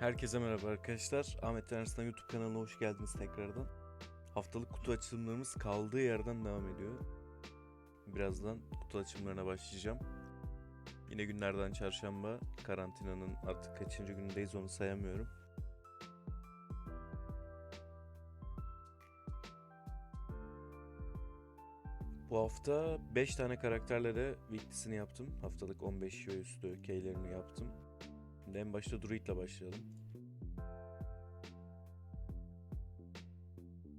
Herkese merhaba arkadaşlar. Ahmet Ersan YouTube kanalına hoş geldiniz tekrardan. Haftalık kutu açılımlarımız kaldığı yerden devam ediyor. Birazdan kutu açılımlarına başlayacağım. Yine günlerden çarşamba. Karantinanın artık kaçıncı günündeyiz onu sayamıyorum. Bu hafta 5 tane karakterlere weeklisini yaptım. Haftalık 15 ve üstü keylerini yaptım. Şimdi en başta Druid'le başlayalım.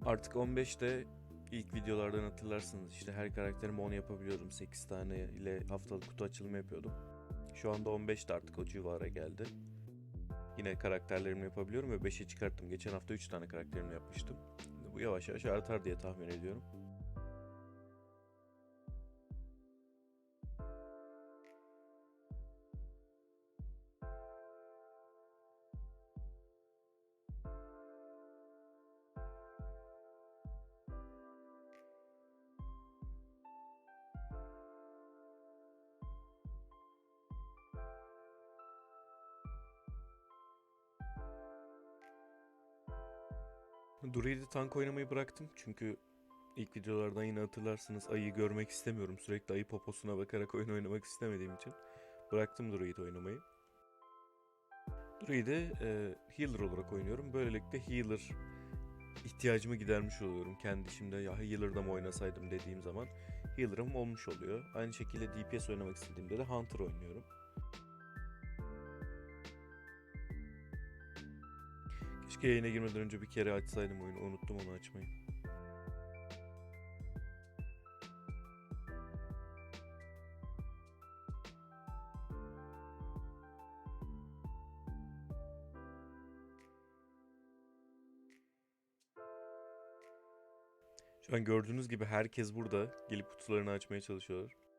Artık 15'te ilk videolardan hatırlarsınız işte her karakterimi 10 yapabiliyordum. 8 tane ile haftalık kutu açılımı yapıyordum. Şu anda 15'te artık o civara geldi. Yine karakterlerimi yapabiliyorum ve 5'e çıkarttım. Geçen hafta 3 tane karakterimi yapmıştım. Bu yavaş yavaş artar diye tahmin ediyorum. Druid'i tank oynamayı bıraktım çünkü ilk videolardan yine hatırlarsınız ayıyı görmek istemiyorum. Sürekli ayı poposuna bakarak oyun oynamak istemediğim için bıraktım Druid oynamayı. Druid'i e, healer olarak oynuyorum. Böylelikle healer ihtiyacımı gidermiş oluyorum. Kendi şimdi ya healer'da mı oynasaydım dediğim zaman healer'ım olmuş oluyor. Aynı şekilde DPS oynamak istediğimde de hunter oynuyorum. Keşke yayına girmeden önce bir kere açsaydım oyunu. Unuttum onu açmayı. Şu an gördüğünüz gibi herkes burada. Gelip kutularını açmaya çalışıyorlar.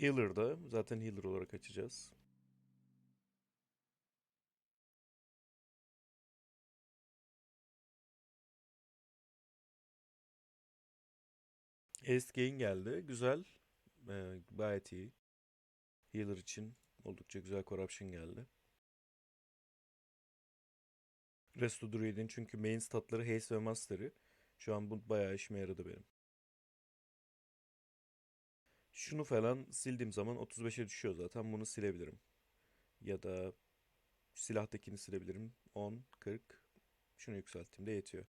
Healer'da zaten healer olarak açacağız. Ace Gain geldi. Güzel. Ee, gayet iyi. Healer için oldukça güzel corruption geldi. Resto Druid'in çünkü main statları Haste ve Mastery. Şu an bu bayağı işime yaradı benim. Şunu falan sildiğim zaman 35'e düşüyor zaten. Bunu silebilirim. Ya da silahtakini silebilirim. 10, 40. Şunu yükselttiğimde yetiyor.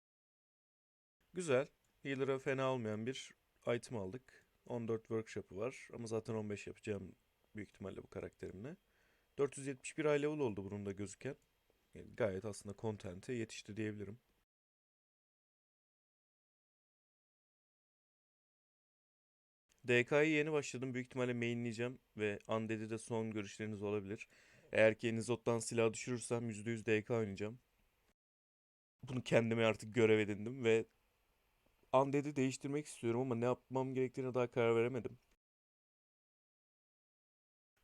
Güzel. Healer'a fena olmayan bir item aldık. 14 workshop'ı var ama zaten 15 yapacağım büyük ihtimalle bu karakterimle. 471 high level oldu bunun da gözüken. Yani gayet aslında content'e yetişti diyebilirim. DK'yı yeni başladım. Büyük ihtimalle mainleyeceğim ve Undead'i de son görüşleriniz olabilir. Eğer ki Enizot'tan silah düşürürsem %100 DK oynayacağım. Bunu kendime artık görev edindim ve Undead'i değiştirmek istiyorum ama ne yapmam gerektiğine daha karar veremedim.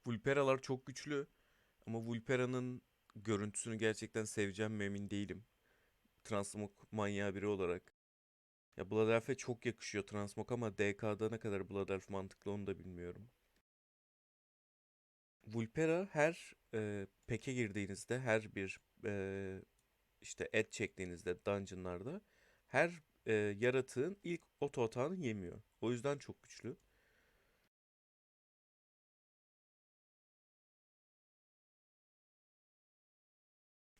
Vulperalar çok güçlü ama Vulpera'nın görüntüsünü gerçekten seveceğim mi emin değilim. Transmog manyağı biri olarak. Ya Blood Elf'e çok yakışıyor Transmog ama DK'da ne kadar Blood Elf mantıklı onu da bilmiyorum. Vulpera her e, peke girdiğinizde her bir e, işte et çektiğinizde dungeonlarda her e, yaratığın ilk oto atağını yemiyor. O yüzden çok güçlü.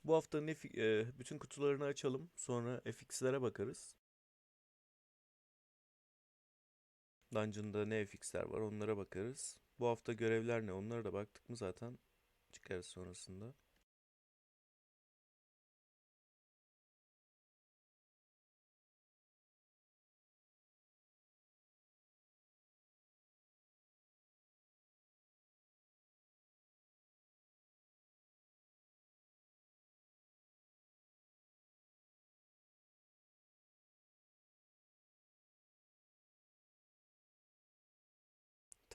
Bu haftanın e, bütün kutularını açalım. Sonra FX'lere bakarız. Dungeon'da ne FX'ler var onlara bakarız. Bu hafta görevler ne onlara da baktık mı zaten çıkarız sonrasında.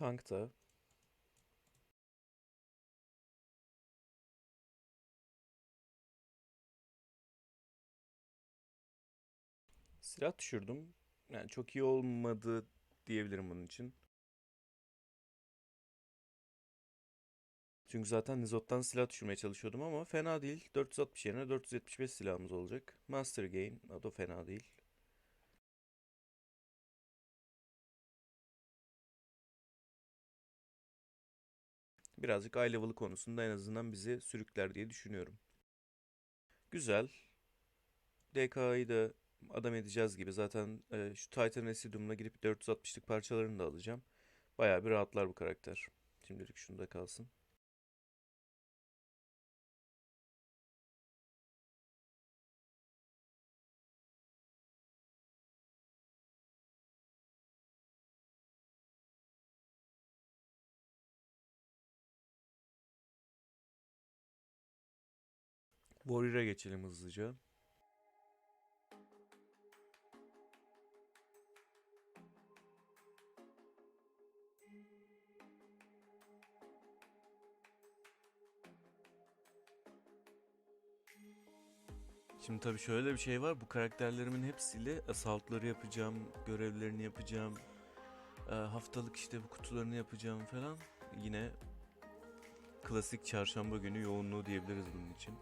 Tankta silah düşürdüm. Yani çok iyi olmadı diyebilirim bunun için. Çünkü zaten Nizot'tan silah düşürmeye çalışıyordum ama fena değil. 460 yerine 475 silahımız olacak. Master Gain, o da fena değil. Birazcık eye level konusunda en azından bizi sürükler diye düşünüyorum. Güzel. DK'yı da adam edeceğiz gibi. Zaten e, şu Titan Residuum'la girip 460'lık parçalarını da alacağım. Bayağı bir rahatlar bu karakter. Şimdilik şunda kalsın. Warrior'a geçelim hızlıca. Şimdi tabii şöyle bir şey var. Bu karakterlerimin hepsiyle assault'ları yapacağım, görevlerini yapacağım. e, haftalık işte bu kutularını yapacağım falan. Yine klasik çarşamba günü yoğunluğu diyebiliriz bunun için.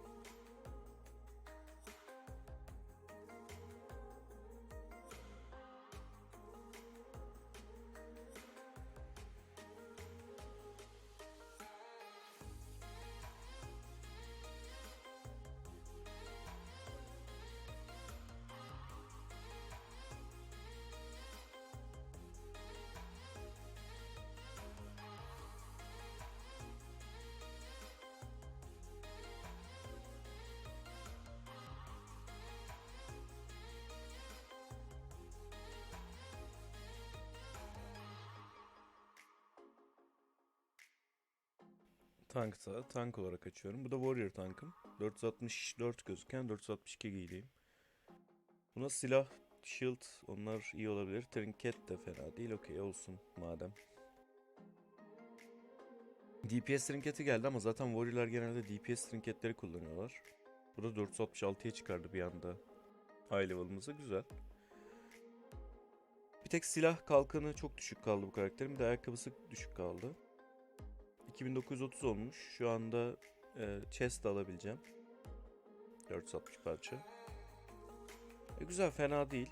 Tanksa tank olarak açıyorum. Bu da Warrior tankım. 464 gözüken 462 giydiğim. Buna silah, shield onlar iyi olabilir. Trinket de fena değil. Okey olsun madem. DPS trinketi geldi ama zaten Warrior'lar genelde DPS trinketleri kullanıyorlar. Bu da 466'ya çıkardı bir anda. High level'ımıza güzel. Bir tek silah kalkanı çok düşük kaldı bu karakterin. Bir de ayakkabısı düşük kaldı. 2930 olmuş. Şu anda e, chest alabileceğim. 460 parça. E, güzel fena değil.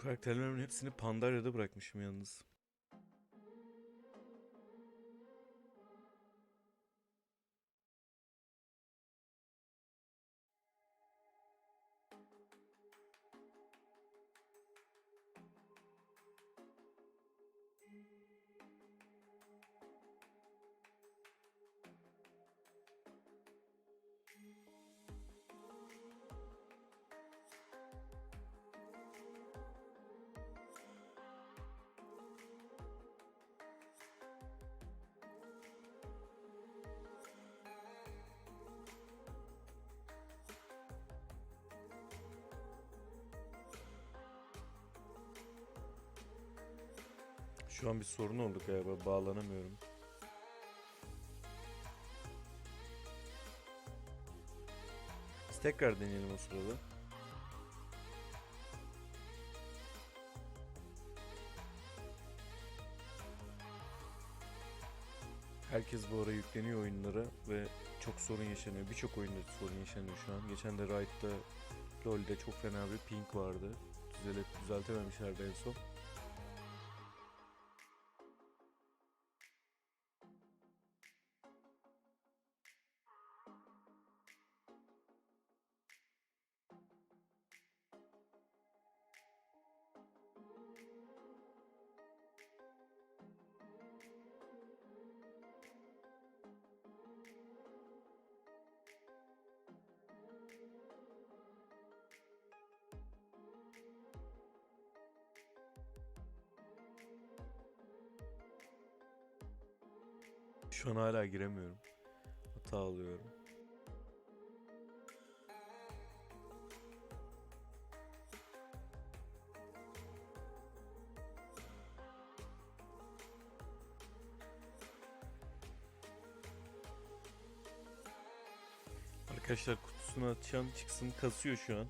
Karakterlerimin hepsini Pandaria'da bırakmışım yalnız. Şu an bir sorun oldu galiba. Bağlanamıyorum. Biz tekrar deneyelim o sırada. Herkes bu ara yükleniyor oyunlara ve çok sorun yaşanıyor. Birçok oyunda sorun yaşanıyor şu an. Geçen de Riot'ta LoL'de çok fena bir ping vardı. Düzelip düzeltememişlerdi en son. Giremiyorum. Hata alıyorum. Arkadaşlar kutusunu açan çıksın kasıyor şu an.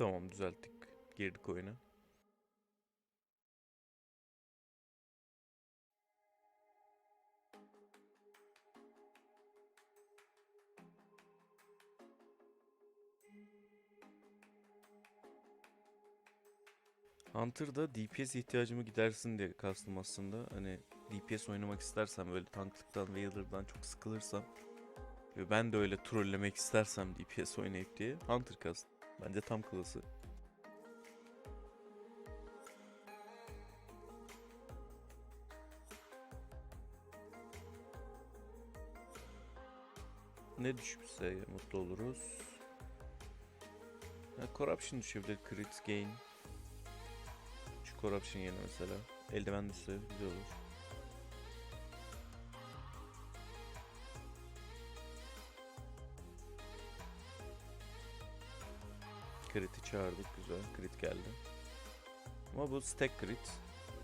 Tamam düzelttik. Girdik oyuna. Hunter'da DPS ihtiyacımı gidersin diye kastım aslında. Hani DPS oynamak istersem böyle tanklıktan, Wailer'dan çok sıkılırsam ve ben de öyle trollemek istersem DPS oynayıp diye Hunter kastım. Bence tam klası. Ne düşmüşse mutlu oluruz. Ha, corruption düşebilir. Crit gain. Şu corruption yerine mesela. Eldiven düşse güzel olur. Crit'i çağırdık güzel. Crit geldi. Ama bu stack crit.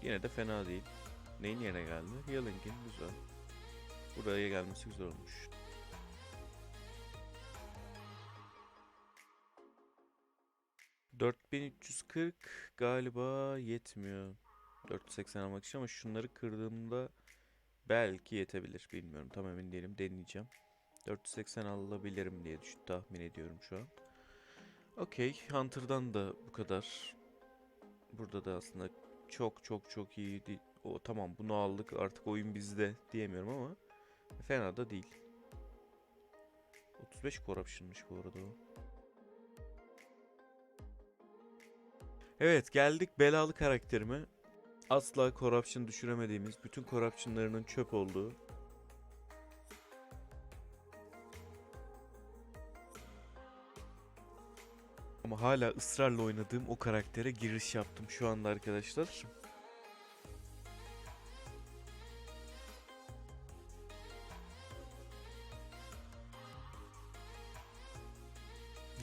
Yine de fena değil. Neyin yerine geldi? Healing'in güzel. Buraya gelmesi güzel olmuş. ...4340 galiba yetmiyor. 480 almak için ama şunları kırdığımda... ...belki yetebilir. Bilmiyorum tam emin değilim. Deneyeceğim. 480 alabilirim diye düşün, tahmin ediyorum şu an. Okey. Hunter'dan da bu kadar. Burada da aslında çok çok çok iyi değil. O tamam bunu aldık artık oyun bizde diyemiyorum ama fena da değil. 35 corruption'mış bu arada o. Evet geldik belalı karakterime. Asla corruption düşüremediğimiz, bütün corruption'larının çöp olduğu Ama hala ısrarla oynadığım o karaktere giriş yaptım şu anda arkadaşlar.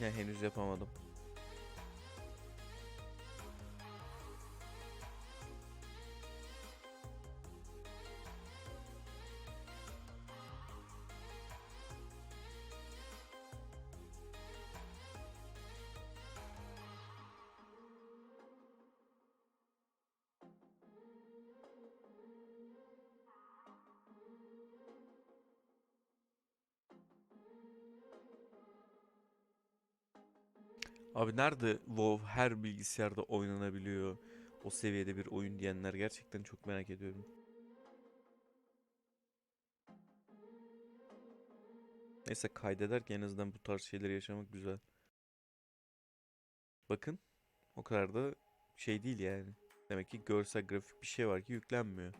Ya henüz yapamadım. Abi nerede WoW her bilgisayarda oynanabiliyor? O seviyede bir oyun diyenler gerçekten çok merak ediyorum. Neyse kaydederken en azından bu tarz şeyleri yaşamak güzel. Bakın o kadar da şey değil yani. Demek ki görsel grafik bir şey var ki yüklenmiyor.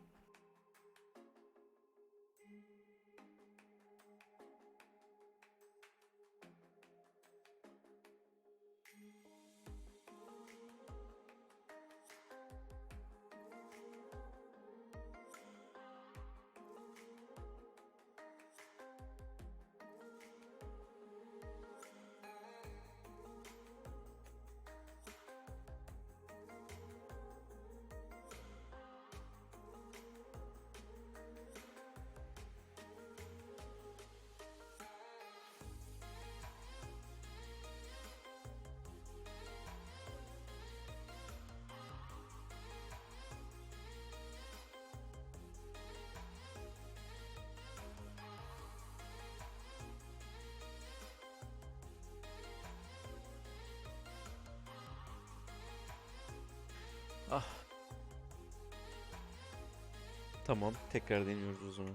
Tamam, tekrar deniyoruz o zaman.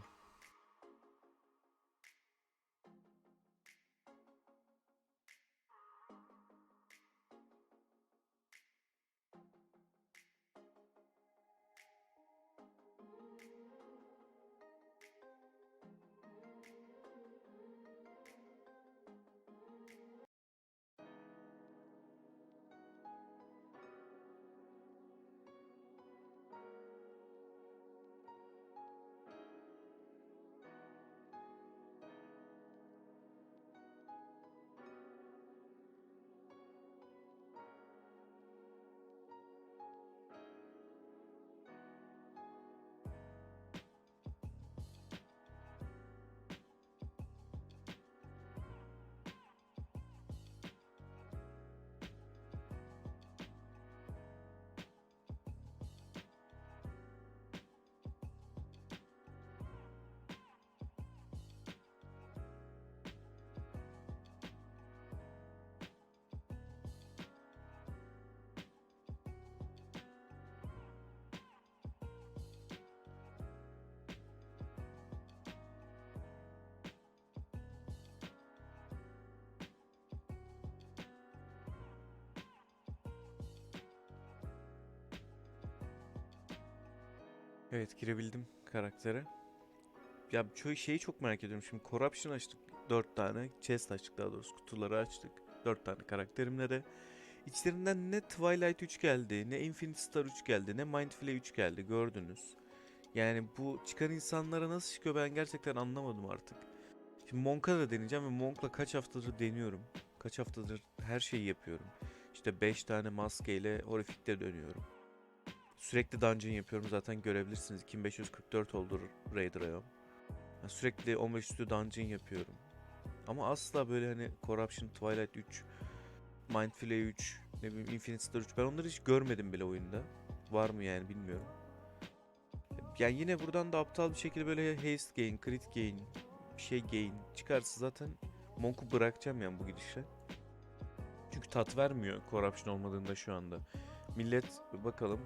Evet, girebildim karaktere. Ya şeyi çok merak ediyorum. Şimdi Corruption açtık 4 tane. Chest açtık daha doğrusu. Kutuları açtık. 4 tane karakterimle de. İçlerinden ne Twilight 3 geldi, ne Infinite Star 3 geldi, ne Mindflay 3 geldi gördünüz. Yani bu çıkan insanlara nasıl çıkıyor ben gerçekten anlamadım artık. Şimdi Monk'a da deneyeceğim ve Monk'la kaç haftadır deniyorum. Kaç haftadır her şeyi yapıyorum. İşte 5 tane maskeyle Horrific'te dönüyorum. Sürekli dungeon yapıyorum zaten görebilirsiniz. 2544 oldu Raider Ayom. Yani sürekli 15 üstü dungeon yapıyorum. Ama asla böyle hani Corruption, Twilight 3, Mindflay 3, ne bileyim Infinite Star 3 ben onları hiç görmedim bile oyunda. Var mı yani bilmiyorum. Yani yine buradan da aptal bir şekilde böyle haste gain, crit gain, şey gain çıkarsa zaten Monk'u bırakacağım yani bu gidişle. Çünkü tat vermiyor Corruption olmadığında şu anda. Millet bakalım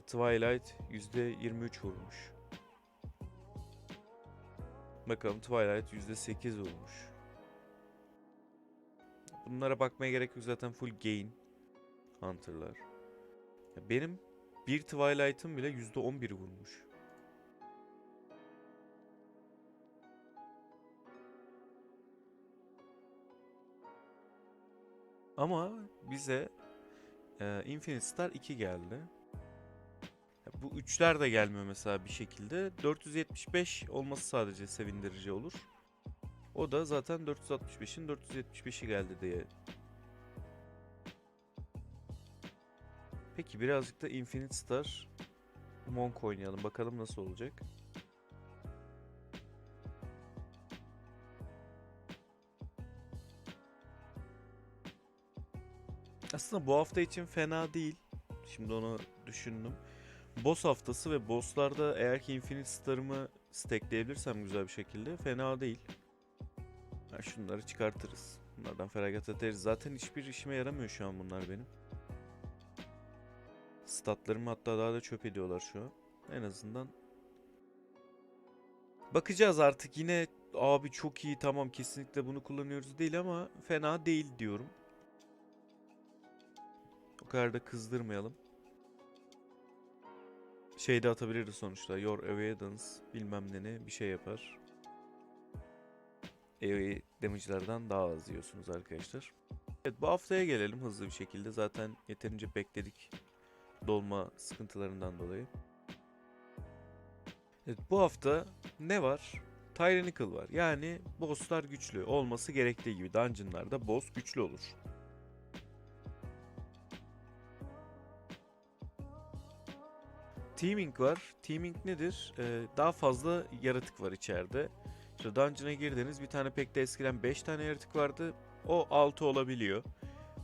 Twilight %23 vurmuş. Bakalım Twilight %8 vurmuş. Bunlara bakmaya gerek yok zaten full gain Hunter'lar. Benim bir Twilight'ım bile %11 vurmuş. Ama bize e, Infinite Star 2 geldi. Bu üçler de gelmiyor mesela bir şekilde. 475 olması sadece sevindirici olur. O da zaten 465'in 475'i geldi diye. Peki birazcık da Infinite Star Monk oynayalım. Bakalım nasıl olacak. Aslında bu hafta için fena değil. Şimdi onu düşündüm. Boss haftası ve bosslarda eğer ki Infinite Star'ımı stackleyebilirsem güzel bir şekilde fena değil. Ha, şunları çıkartırız. Bunlardan feragat ederiz. Zaten hiçbir işime yaramıyor şu an bunlar benim. Statlarımı hatta daha da çöp ediyorlar şu an. En azından. Bakacağız artık yine abi çok iyi tamam kesinlikle bunu kullanıyoruz değil ama fena değil diyorum. O kadar da kızdırmayalım şey de atabiliriz sonuçta. Your evidence bilmem ne bir şey yapar. AoE damage'lardan daha az yiyorsunuz arkadaşlar. Evet bu haftaya gelelim hızlı bir şekilde. Zaten yeterince bekledik dolma sıkıntılarından dolayı. Evet bu hafta ne var? Tyrannical var. Yani bosslar güçlü. Olması gerektiği gibi dungeonlarda boss güçlü olur. Teaming var. Teaming nedir? Ee, daha fazla yaratık var içeride. İşte dungeon'a girdiniz bir tane pek de eskiden 5 tane yaratık vardı. O 6 olabiliyor.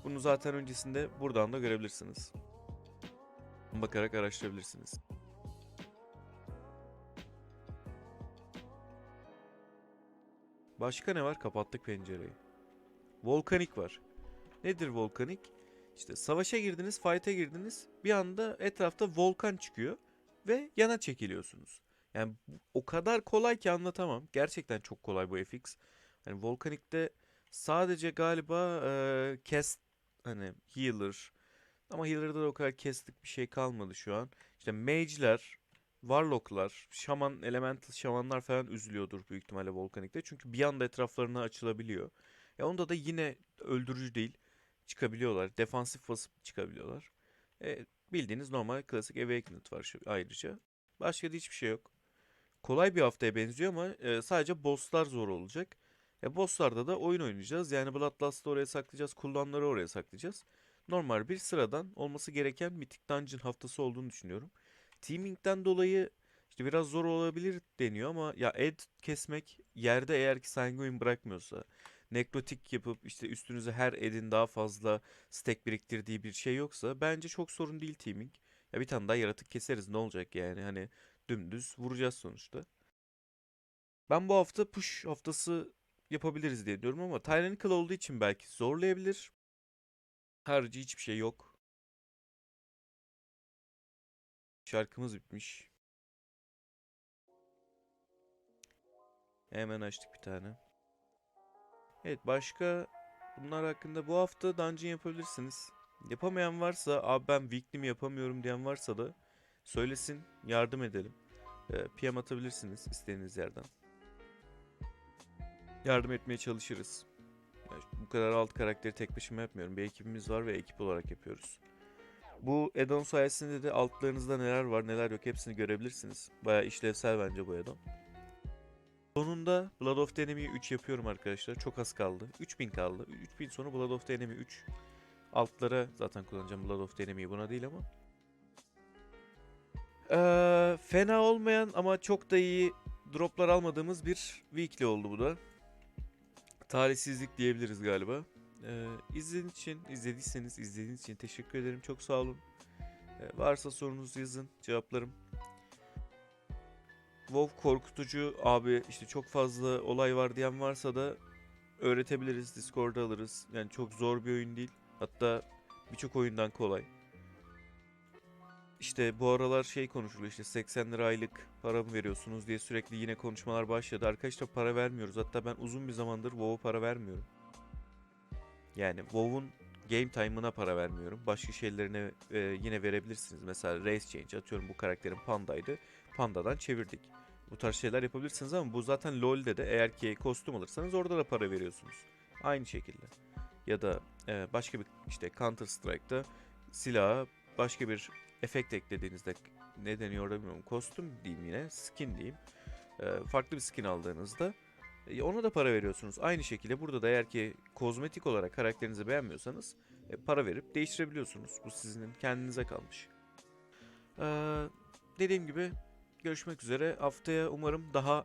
Bunu zaten öncesinde buradan da görebilirsiniz. Bakarak araştırabilirsiniz. Başka ne var? Kapattık pencereyi. Volkanik var. Nedir volkanik? İşte savaşa girdiniz, fight'a girdiniz. Bir anda etrafta volkan çıkıyor ve yana çekiliyorsunuz. Yani o kadar kolay ki anlatamam. Gerçekten çok kolay bu FX. Hani Volcanic'te sadece galiba e, cast hani healer ama healer'da da o kadar cast'lik bir şey kalmadı şu an. İşte mage'ler, warlock'lar, şaman, elemental şamanlar falan üzülüyordur büyük ihtimalle Volcanic'te. Çünkü bir anda etraflarına açılabiliyor. Ya onda da yine öldürücü değil. Çıkabiliyorlar. Defansif basıp çıkabiliyorlar. E, bildiğiniz normal klasik Awakened var şu, ayrıca. Başka da hiçbir şey yok. Kolay bir haftaya benziyor ama e, sadece bosslar zor olacak. E, bosslarda da oyun oynayacağız. Yani Bloodlust'ı oraya saklayacağız. Cooldown'ları oraya saklayacağız. Normal bir sıradan olması gereken Mythic Dungeon haftası olduğunu düşünüyorum. Teaming'den dolayı işte biraz zor olabilir deniyor ama ya ed kesmek yerde eğer ki sanguine bırakmıyorsa nekrotik yapıp işte üstünüze her edin daha fazla stack biriktirdiği bir şey yoksa bence çok sorun değil teaming. Ya bir tane daha yaratık keseriz ne olacak yani hani dümdüz vuracağız sonuçta. Ben bu hafta push haftası yapabiliriz diye diyorum ama Tyrannical olduğu için belki zorlayabilir. Harici hiçbir şey yok. Şarkımız bitmiş. Hemen açtık bir tane. Evet başka bunlar hakkında bu hafta dungeon yapabilirsiniz. Yapamayan varsa abi ben weekly yapamıyorum diyen varsa da söylesin yardım edelim. Ee, PM atabilirsiniz istediğiniz yerden. Yardım etmeye çalışırız. Yani bu kadar alt karakteri tek başıma yapmıyorum. Bir ekibimiz var ve ekip olarak yapıyoruz. Bu add-on sayesinde de altlarınızda neler var neler yok hepsini görebilirsiniz. Baya işlevsel bence bu add-on. Sonunda Blood of the Enemy'yi 3 yapıyorum arkadaşlar. Çok az kaldı. 3000 kaldı. 3000 sonu Blood of the Enemy 3. Altlara zaten kullanacağım Blood of the Enemy'yi buna değil ama. Ee, fena olmayan ama çok da iyi droplar almadığımız bir weekly oldu bu da. Talihsizlik diyebiliriz galiba. Ee, izlediğiniz için, izlediyseniz izlediğiniz için teşekkür ederim. Çok sağ olun. Ee, varsa sorunuz yazın, cevaplarım. WoW korkutucu abi işte çok fazla olay var diyen varsa da öğretebiliriz. Discord'da alırız. Yani çok zor bir oyun değil. Hatta birçok oyundan kolay. İşte bu aralar şey konuşuluyor işte 80 lira aylık para mı veriyorsunuz diye sürekli yine konuşmalar başladı. Arkadaşlar para vermiyoruz. Hatta ben uzun bir zamandır WoW'a para vermiyorum. Yani WoW'un game time'ına para vermiyorum. Başka şeylerine e, yine verebilirsiniz. Mesela race change atıyorum bu karakterin pandaydı. Pandadan çevirdik. Bu tarz şeyler yapabilirsiniz ama bu zaten LoL'de de eğer ki kostüm alırsanız orada da para veriyorsunuz. Aynı şekilde. Ya da e, başka bir işte Counter Strike'da silaha başka bir efekt eklediğinizde ne deniyor orada bilmiyorum. Kostüm diyeyim yine, skin diyeyim. E, farklı bir skin aldığınızda e, ona da para veriyorsunuz. Aynı şekilde burada da eğer ki kozmetik olarak karakterinizi beğenmiyorsanız e, para verip değiştirebiliyorsunuz. Bu sizin kendinize kalmış. Ee, dediğim gibi görüşmek üzere. Haftaya umarım daha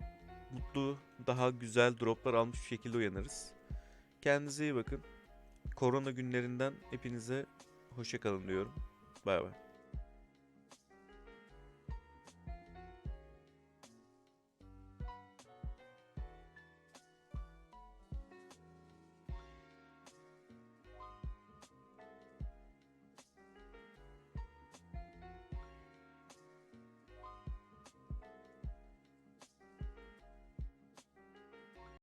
mutlu, daha güzel droplar almış bir şekilde uyanırız. Kendinize iyi bakın. Korona günlerinden hepinize hoşça kalın diyorum. Bay bay.